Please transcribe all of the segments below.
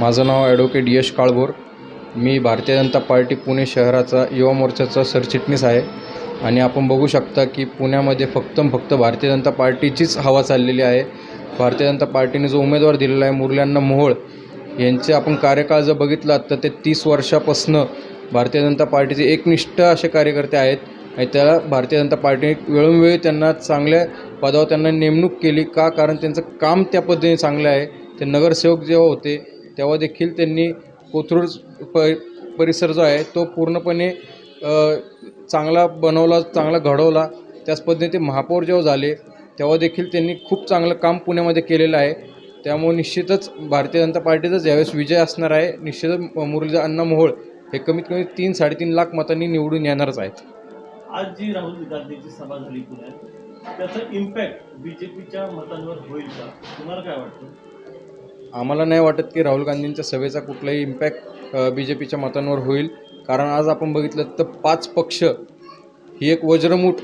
माझं नाव ॲडव्होकेट यश काळभोर. मी भारतीय जनता पार्टी पुणे शहराचा युवा मोर्चाचा सरचिटणीस आहे आणि आपण बघू शकता की पुण्यामध्ये फक्त फक्त भारतीय जनता पार्टीचीच हवा चाललेली आहे. भारतीय जनता पार्टीने जो उमेदवार दिलेला आहे मुरल्यांना मोहोळ यांचे आपण कार्यकाळ जर बघितला तर ते तीस वर्षापासनं भारतीय जनता पार्टीचे एकनिष्ठ असे कार्यकर्ते आहेत आणि त्याला भारतीय जनता पार्टीने वेळोवेळी त्यांना चांगल्या पदावर त्यांना नेमणूक केली. का? कारण त्यांचं काम त्या पद्धतीने चांगलं आहे. ते नगरसेवक जेव्हा होते तेव्हा देखील त्यांनी कोथरूड प परिसर जो आहे तो पूर्णपणे चांगला बनवला चांगला घडवला. त्याच पद्धतीने ते महापौर जेव्हा झाले तेव्हा देखील त्यांनी खूप चांगलं काम पुण्यामध्ये केलेलं आहे. त्यामुळे निश्चितच भारतीय जनता पार्टीचाच यावेळेस विजय असणार आहे. निश्चितच मुरली अण्णा मोहोळ हे कमीत कमी तीन साडेतीन लाख मतांनी निवडून येणारच आहेत. आज जी राहुल गांधीची सभा झाली पुण्यात त्याचा इम्पॅक्ट बीजेपीच्या मतांवर होईल का? तुम्हाला काय वाटतं? आम्हाला नाही वाटत की राहुल गांधींच्या सभेचा कुठलाही इम्पॅक्ट बी जे पीच्या मतांवर होईल. कारण आज आपण बघितलं तर पाच पक्ष ही एक वज्रमूठ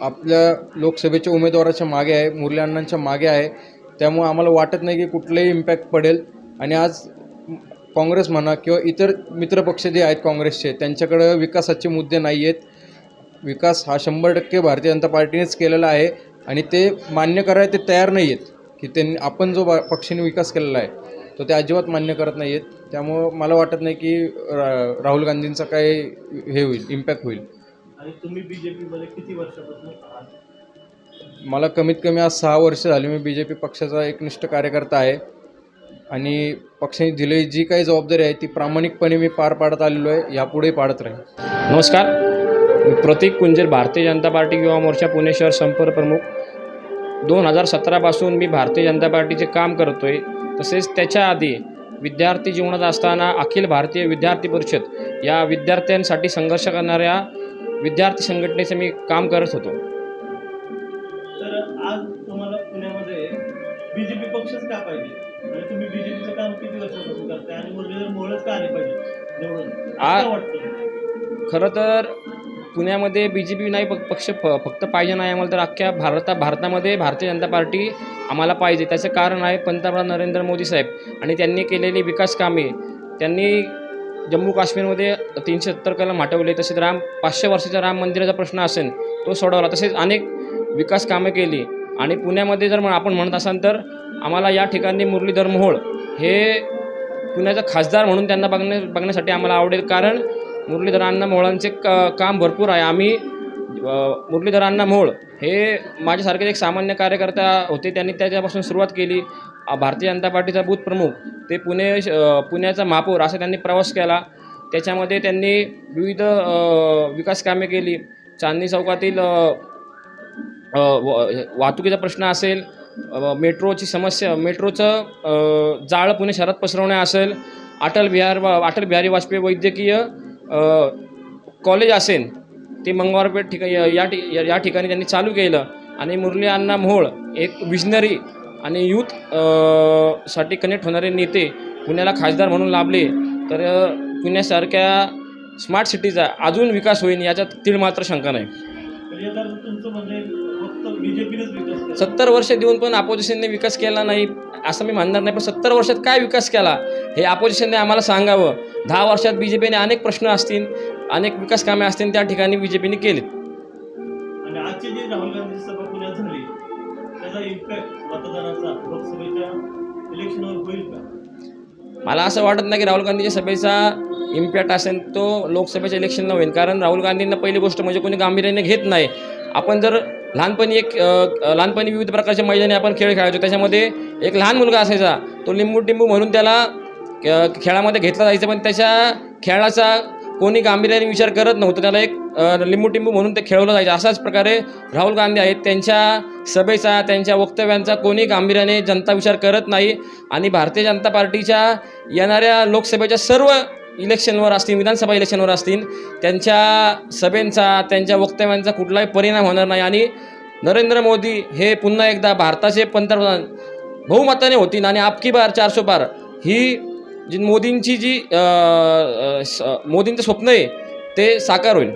आपल्या लोकसभेच्या उमेदवाराच्या मागे आहे मुरली अण्णांच्या मागे आहे. त्यामुळे आम्हाला वाटत नाही की कुठलाही इम्पॅक्ट पडेल. आणि आज काँग्रेस म्हणा किंवा इतर मित्रपक्ष जे आहेत काँग्रेसचे त्यांच्याकडं विकासाचे मुद्दे नाही आहेत. विकास हा शंभर टक्के भारतीय जनता पार्टीनेच केलेला आहे. आणि ते मान्य करायला ते तयार नाही आहेत. की त्यांनी आपण जो बा- पक्षाने विकास केलेला आहे तो ते अजिबात मान्य करत नाही आहेत त्यामुळं मला वाटत नाही की रा- राहुल गांधींचा काय हे होईल इम्पॅक्ट होईल. आणि तुम्ही बीजेपीमध्ये किती वर्षापासून आहात? मला कमीत कमी आज सहा वर्ष झाली मी बी जे पी पक्षाचा एकनिष्ठ कार्यकर्ता आहे. आणि पक्षाने दिलेली जी काही जबाबदारी आहे ती प्रामाणिकपणे मी पार पाडत आलेलो आहे यापुढेही पाडत राहील नमस्कार. मी प्रतीक कुंजीर भारतीय जनता पार्टी युवा मोर्चा पुणे शहर संपर्क प्रमुख. दोन हजार सतरापासून मी भारतीय जनता पार्टीचे काम करतो आहे तसेच त्याच्या आधी विद्यार्थी जीवनात असताना अखिल भारतीय विद्यार्थी परिषद या विद्यार्थ्यांसाठी संघर्ष करणाऱ्या विद्यार्थी संघटनेचे मी काम करत होतो. तर आज तुम्हाला पुण्यामध्ये बीजेपी पक्षच का पाहिजे? आणि तुम्ही बीजेपीचं काम किती वर्षापासून करताय? आणि मुरलीधर मोहळच का आले पाहिजे? निवडून असं आ- का वाटतं खरं तर पुण्यामध्ये बी जे पी नाही प- पक्ष फ फक्त पाहिजे नाही आम्हाला तर अख्ख्या भारता भारतामध्ये भारतीय जनता पार्टी आम्हाला पाहिजे. त्याचं कारण आहे पंतप्रधान नरेंद्र मोदी साहेब आणि त्यांनी केलेली विकास कामे. त्यांनी जम्मू काश्मीरमध्ये तीनशे सत्तर कलम हटवले. तसेच राम पाचशे वर्षाच्या राम मंदिराचा प्रश्न असेल तो सोडवला. तसेच अनेक विकास कामे केली. आणि पुण्यामध्ये जर आपण म्हणत असाल तर आम्हाला या ठिकाणी मुरलीधर मोहोळ हे पुण्याचा खासदार म्हणून त्यांना बघण्या बघण्यासाठी आम्हाला आवडेल. कारण मुरलीधर अण्णा मोहोळांचे क काम भरपूर आहे. आम्ही मुरलीधर अण्णा मोहोळ हे माझ्यासारखेच एक सामान्य कार्यकर्ता होते. त्यांनी त्याच्यापासून सुरुवात केली. भारतीय जनता पार्टीचा बूथ प्रमुख ते पुणे श- पुण्याचा महापौर असा त्यांनी प्रवास केला. त्याच्यामध्ये त्यांनी विविध विकास कामे केली. चांदणी चौकातील व- वाहतुकीचा प्रश्न असेल मेट्रोची समस्या मेट्रोचं जाळं पुणे शहरात पसरवणे असेल अटल बिहार वा- अटल बिहारी वाजपेयी वैद्यकीय कॉलेज असेल ते मंगळवारपेठ ठिकाणी या ठि या- ठिकाणी त्यांनी चालू केलं. आणि मुरली अण्णा मोहोळ एक विजनरी आणि यूथसाठी कनेक्ट होणारे नेते पुण्याला खासदार म्हणून लाभले. तर पुण्यासारख्या स्मार्ट सिटीचा अजून विकास होईल याच्यात तीळ मात्र शंका नाही. म्हणजे सत्तर वर्ष देऊन पण अपोजिशनने विकास केला नाही. असं मी म्हणणार नाही पण सत्तर वर्षात काय विकास केला हे अपोजिशनने आम्हाला सांगावं. दहा वर्षात बी जे पीने अनेक प्रश्न असतील अनेक विकास कामे असतील त्या ठिकाणी बी जे पीने केलीत मला असं वाटत नाही की राहुल गांधीच्या सभेचा इम्पॅक्ट असेल तो लोकसभेच्या इलेक्शनला होईल. कारण राहुल गांधींना पहिली गोष्ट म्हणजे कोणी गांभीर्याने घेत नाही. आपण जर लहानपणी एक लहानपणी विविध प्रकारच्या मैदानी आपण खेळ खेळायचो. त्याच्यामध्ये एक लहान मुलगा असायचा. तो लिंबू टिंबू म्हणून त्याला खेळामध्ये घेतला जायचं पण त्याच्या खेळाचा कोणी गांभीर्याने विचार करत नव्हतं. त्याला एक लिंबू टिंबू म्हणून ते खेळवलं जायचं. अशाच प्रकारे राहुल गांधी आहेत. त्यांच्या सभेचा त्यांच्या वक्तव्यांचा कोणी गांभीर्याने जनता विचार करत नाही. आणि भारतीय जनता पार्टीच्या येणाऱ्या लोकसभेच्या सर्व इलेक्शनवर असतील विधानसभा इलेक्शनवर असतील त्यांच्या सभेंचा त्यांच्या वक्तव्यांचा कुठलाही परिणाम होणार नाही. आणि नरेंद्र मोदी हे पुन्हा एकदा भारताचे पंतप्रधान बहुमताने होतील आणि आपकी बार चारशे बार ही जी मोदींची जी मोदींचं स्वप्न आहे ते साकार होईल.